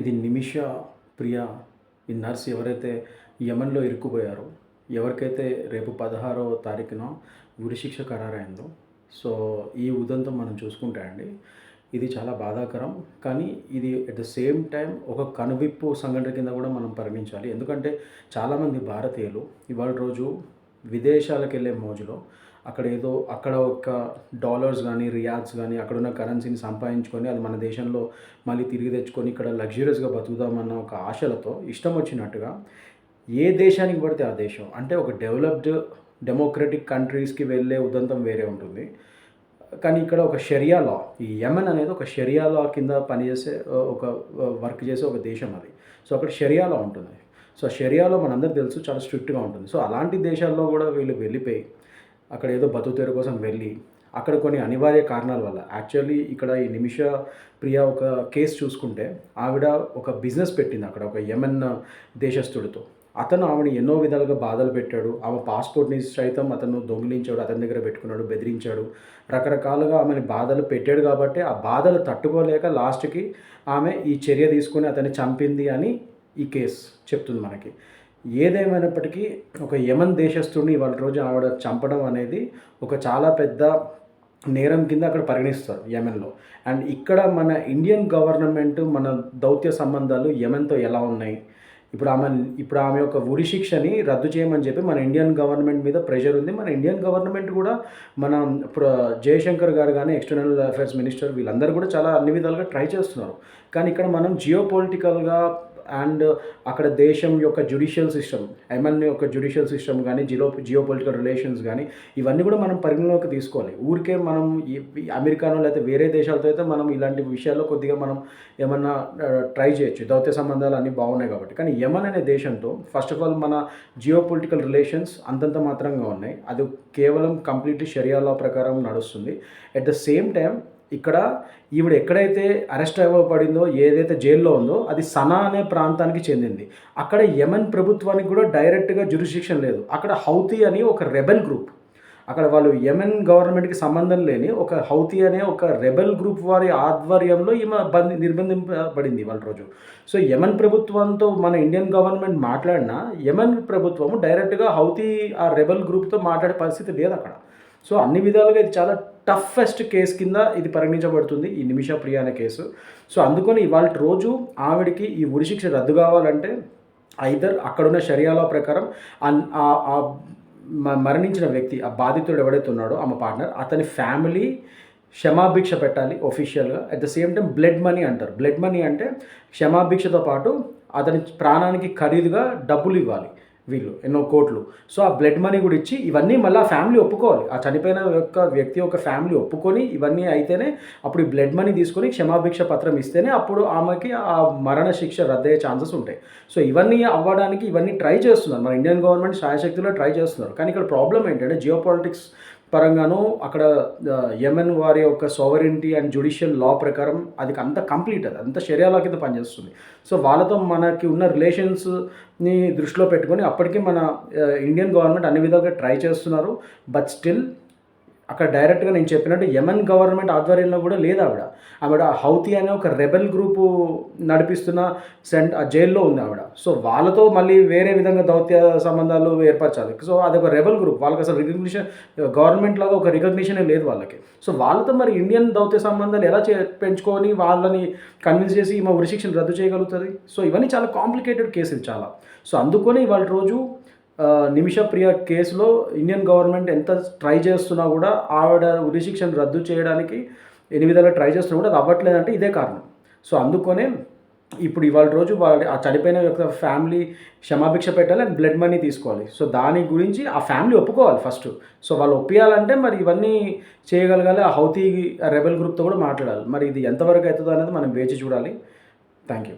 ఇది నిమిష ప్రియ. ఈ నర్స్ ఎవరైతే యమన్లో ఇరుక్కుపోయారో ఎవరికైతే రేపు పదహారో తారీఖున ఉరిశిక్ష ఖరారైందో సో ఈ ఉదంతం మనం చూసుకుంటే అండి ఇది చాలా బాధాకరం. కానీ ఇది అట్ ద సేమ్ టైం ఒక కనువిప్పు సంఘటన కింద కూడా మనం పరిగణించాలి. ఎందుకంటే చాలామంది భారతీయులు ఇవాళ రోజు విదేశాలకు వెళ్ళే మోజులో అక్కడ ఏదో అక్కడ ఒక డాలర్స్ కానీ రియాల్స్ కానీ అక్కడ ఉన్న కరెన్సీని సంపాదించుకొని అది మన దేశంలో మళ్ళీ తిరిగి తెచ్చుకొని ఇక్కడ లగ్జరియస్గా బతుకుదామన్న ఒక ఆశలతో ఇష్టం వచ్చినట్టుగా ఏ దేశానికి పడితే ఆ దేశం అంటే ఒక డెవలప్డ్ డెమోక్రటిక్ కంట్రీస్కి వెళ్ళే ఉదంతం వేరే ఉంటుంది. కానీ ఇక్కడ ఒక షరియా లా ఈ యమన్ అనేది ఒక షరియా లా కింద పనిచేసే ఒక వర్క్ చేసే ఒక దేశం అది. సో అక్కడ షరియా లా ఉంటుంది. సో షరియాలో మనందరికీ తెలుసు చాలా స్ట్రిక్ట్గా ఉంటుంది. సో అలాంటి దేశాల్లో కూడా వీళ్ళు వెళ్ళిపోయి అక్కడ ఏదో బతుకుతెరు కోసం వెళ్ళి అక్కడ కొన్ని అనివార్య కారణాల వల్ల. యాక్చువల్లీ ఇక్కడ ఈ నిమిష ప్రియ ఒక కేసు చూసుకుంటే ఆవిడ ఒక బిజినెస్ పెట్టింది అక్కడ ఒక యమన్ దేశస్థుడితో. అతను ఆమెను ఎన్నో విధాలుగా బాధలు పెట్టాడు. ఆమె పాస్పోర్ట్ని సైతం అతను దొంగిలించాడు అతని దగ్గర పెట్టుకున్నాడు బెదిరించాడు. రకరకాలుగా ఆమెని బాధలు పెట్టాడు కాబట్టి ఆ బాధలు తట్టుకోలేక లాస్ట్కి ఆమె ఈ చర్య తీసుకొని అతన్ని చంపింది అని ఈ కేసు చెప్తుంది మనకి. ఏదేమైనప్పటికీ ఒక యమన్ దేశస్తుడిని ఇవాళ రోజు ఆవిడ చంపడం అనేది ఒక చాలా పెద్ద నేరం కింద అక్కడ పరిగణిస్తారు యమెన్లో. అండ్ ఇక్కడ మన ఇండియన్ గవర్నమెంట్ మన దౌత్య సంబంధాలు యమెన్తో ఎలా ఉన్నాయి? ఇప్పుడు ఆమె ఇప్పుడు ఆమె యొక్క ఉరి శిక్షని రద్దు చేయమని చెప్పి మన ఇండియన్ గవర్నమెంట్ మీద ప్రెషర్ ఉంది. మన ఇండియన్ గవర్నమెంట్ కూడా మన ఇప్పుడు జయశంకర్ గారు కానీ ఎక్స్టర్నల్ అఫైర్స్ మినిస్టర్ వీళ్ళందరూ కూడా చాలా అన్ని విధాలుగా ట్రై చేస్తున్నారు. కానీ ఇక్కడ మనం జియో పొలిటికల్గా అండ్ అక్కడ దేశం యొక్క జ్యుడిషియల్ సిస్టమ్ ఎమన్ యొక్క జ్యుడిషియల్ సిస్టమ్ కానీ జియో జియో పొలిటికల్ రిలేషన్స్ కానీ ఇవన్నీ కూడా మనం పరిగణలోకి తీసుకోవాలి. ఊరికే మనం అమెరికానో లేకపోతే వేరే దేశాలతో అయితే మనం ఇలాంటి విషయాల్లో కొద్దిగా మనం ఏమన్నా ట్రై చేయొచ్చు. దౌత్య సంబంధాలు అన్నీ బాగున్నాయి కాబట్టి. కానీ యమన్ అనే దేశంతో ఫస్ట్ ఆఫ్ ఆల్ మన జియో పొలిటికల్ రిలేషన్స్ అంతంత మాత్రంగా ఉన్నాయి. అది కేవలం కంప్లీట్లీ షరియా లా ప్రకారం నడుస్తుంది. అట్ ద సేమ్ టైం ఇక్కడ ఈవిడ ఎక్కడైతే అరెస్ట్ అవ్వబడిందో ఏదైతే జైల్లో ఉందో అది సనా అనే ప్రాంతానికి చెందింది. అక్కడ యమన్ ప్రభుత్వానికి కూడా డైరెక్ట్గా జ్యూరిస్డిక్షన్ లేదు. అక్కడ హౌతీ అని ఒక రెబెల్ గ్రూప్. అక్కడ వాళ్ళు యెమెన్ గవర్నమెంట్కి సంబంధం లేని ఒక హౌతీ అనే ఒక రెబెల్ గ్రూప్ వారి ఆధ్వర్యంలో ఈమె బంధి నిర్బంధింపబడింది వాళ్ళ రోజు. సో యెమెన్ ప్రభుత్వంతో మన ఇండియన్ గవర్నమెంట్ మాట్లాడినా యమన్ ప్రభుత్వము డైరెక్ట్గా హౌతీ ఆ రెబెల్ గ్రూప్తో మాట్లాడే పరిస్థితి లేదు అక్కడ. సో అన్ని విధాలుగా ఇది చాలా టఫెస్ట్ కేసు కింద ఇది పరిగణించబడుతుంది ఈ నిమిష ప్రియ అనే కేసు. సో అందుకని ఇవాళ రోజు ఆవిడకి ఈ ఉరిశిక్ష రద్దు కావాలంటే ఐదర్ అక్కడున్న షరియాల ప్రకారం అన్- ఆ- మరణించిన వ్యక్తి ఆ బాధితుడు ఎవడైతే ఉన్నాడో ఆమె పార్ట్నర్ అతని ఫ్యామిలీ క్షమాభిక్ష పెట్టాలి ఒఫీషియల్గా at the same time blood money అంటారు. బ్లడ్ మనీ అంటే క్షమాభిక్షతో పాటు అతని ప్రాణానికి ఖరీదుగా డబ్బులు ఇవ్వాలి. వీళ్ళు ఎన్నో కోట్లు. సో ఆ బ్లడ్ మనీ కూడా ఇచ్చి ఇవన్నీ మళ్ళీ ఆ ఫ్యామిలీ ఒప్పుకోవాలి. ఆ చనిపోయిన యొక్క వ్యక్తి యొక్క ఫ్యామిలీ ఒప్పుకొని ఇవన్నీ అయితేనే అప్పుడు ఈ బ్లడ్ మనీ తీసుకొని క్షమాభిక్ష పత్రం ఇస్తేనే అప్పుడు ఆమెకి ఆ మరణ శిక్ష రద్దయ్యే ఛాన్సెస్ ఉంటాయి. సో ఇవన్నీ అవ్వడానికి ఇవన్నీ ట్రై చేస్తున్నారు. మన ఇండియన్ గవర్నమెంట్ సాయశక్తిలో ట్రై చేస్తున్నారు. కానీ ఇక్కడ ప్రాబ్లం ఏంటంటే జియో పాలిటిక్స్ పరంగాను అక్కడ యెమెన్ వారి యొక్క సోవరెంటీ అండ్ జ్యుడిషియల్ లా ప్రకారం అది అంత కంప్లీట్ అది అంత షరియా కింద పనిచేస్తుంది. సో వాళ్ళతో మనకి ఉన్న రిలేషన్స్ని దృష్టిలో పెట్టుకొని అప్పటికే మన ఇండియన్ గవర్నమెంట్ అన్ని విధాలుగా ట్రై చేస్తున్నారు. బట్ స్టిల్ అక్కడ డైరెక్ట్గా నేను చెప్పినట్టు యమన్ గవర్నమెంట్ ఆధ్వర్యంలో కూడా లేదు ఆవిడ. ఆవిడ హౌతి అనే ఒక రెబెల్ గ్రూపు నడిపిస్తున్న సెంట్ జైల్లో ఉంది ఆవిడ. సో వాళ్ళతో మళ్ళీ వేరే విధంగా దౌత్య సంబంధాలు ఏర్పరచాలి. సో అదొక రెబెల్ గ్రూప్. వాళ్ళకి అసలు రికగ్నిషన్ గవర్నమెంట్ లాగా ఒక రికగ్నిషనే లేదు వాళ్ళకి. సో వాళ్ళతో మరి ఇండియన్ దౌత్య సంబంధాలు ఎలా చే పెంచుకొని వాళ్ళని కన్విన్స్ చేసి మా ఉరిశిక్షను రద్దు చేయగలుగుతుంది? సో ఇవన్నీ చాలా కాంప్లికేటెడ్ కేసులు చాలా. సో అందుకని ఇవాళ రోజు నిమిష ప్రియ కేసులో ఇండియన్ గవర్నమెంట్ ఎంత ట్రై చేస్తున్నా కూడా ఆవిడ ఉరిశిక్షను రద్దు చేయడానికి ఎన్ని విధాలుగా ట్రై చేస్తున్నా కూడా అది అవ్వట్లేదంటే ఇదే కారణం. సో అందుకనే ఇప్పుడు ఇవాళ రోజు వాళ్ళ ఆ చనిపోయిన యొక్క ఫ్యామిలీ క్షమాభిక్ష పెట్టాలి అండ్ బ్లడ్ మనీ తీసుకోవాలి. సో దాని గురించి ఆ ఫ్యామిలీ ఒప్పుకోవాలి ఫస్ట్. సో వాళ్ళు ఒప్పియాలంటే మరి ఇవన్నీ చేయగలగాలి. ఆ హౌతీ రెబెల్ గ్రూప్తో కూడా మాట్లాడాలి. మరి ఇది ఎంతవరకు అవుతుందో అనేది మనం వేచి చూడాలి. Thank you